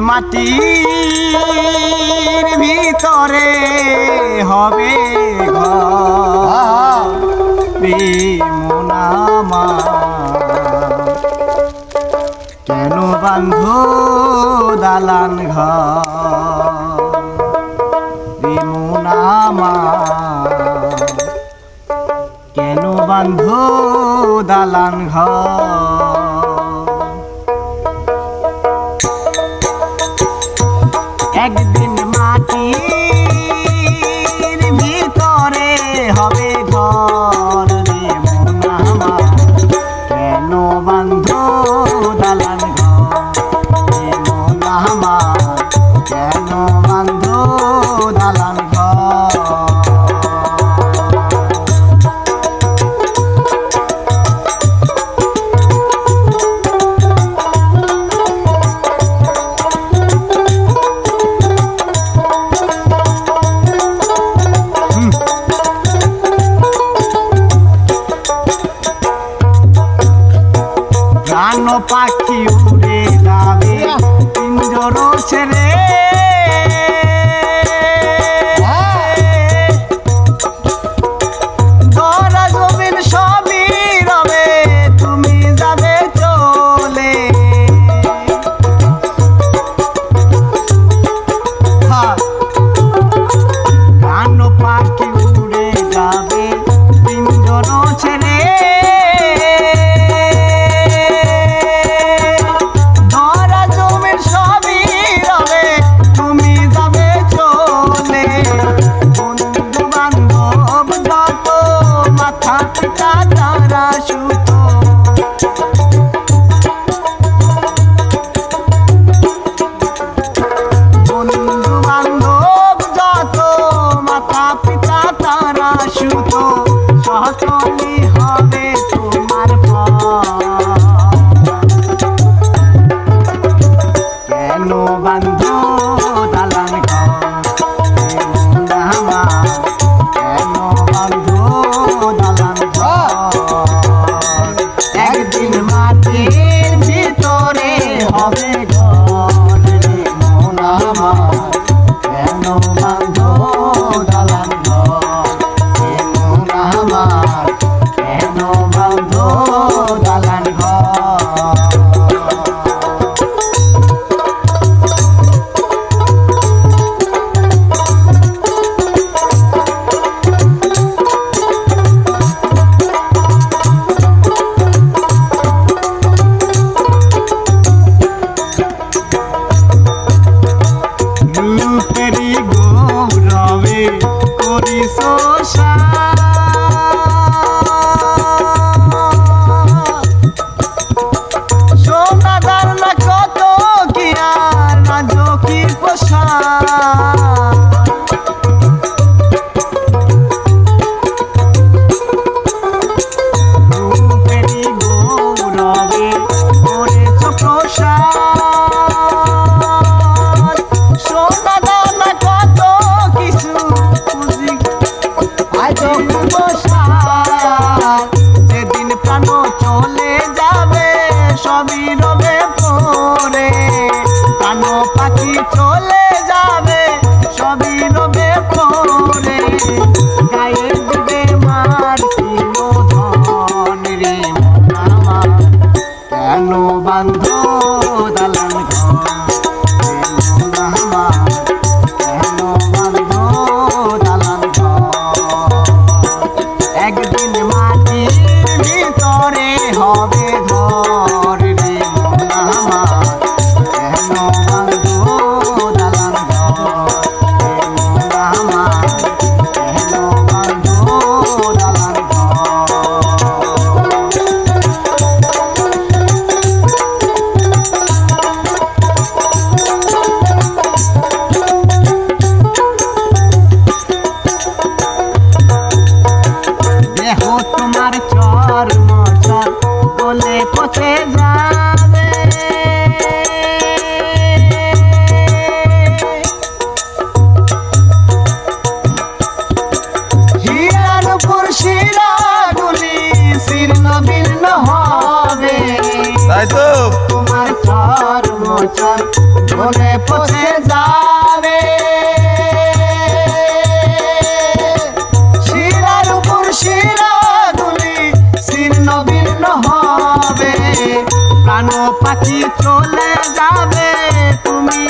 মাটির ভিতরে হবে ঘনা কেন বান্ধ দালান ঘোনামা কেন বান্ধ দালান ঘর? part. থাকটা তারা সুতো বন্ধু বান্ধব যত মাতা পিতা তারা সুতো সকলে হবে বান্ধব Bye. পাখি চলে যাবে সবই রবে পরে। গায়ে দিবে মার রে কেন বান্ধ দালান ঘর? পাখি চলে যাবে তুমি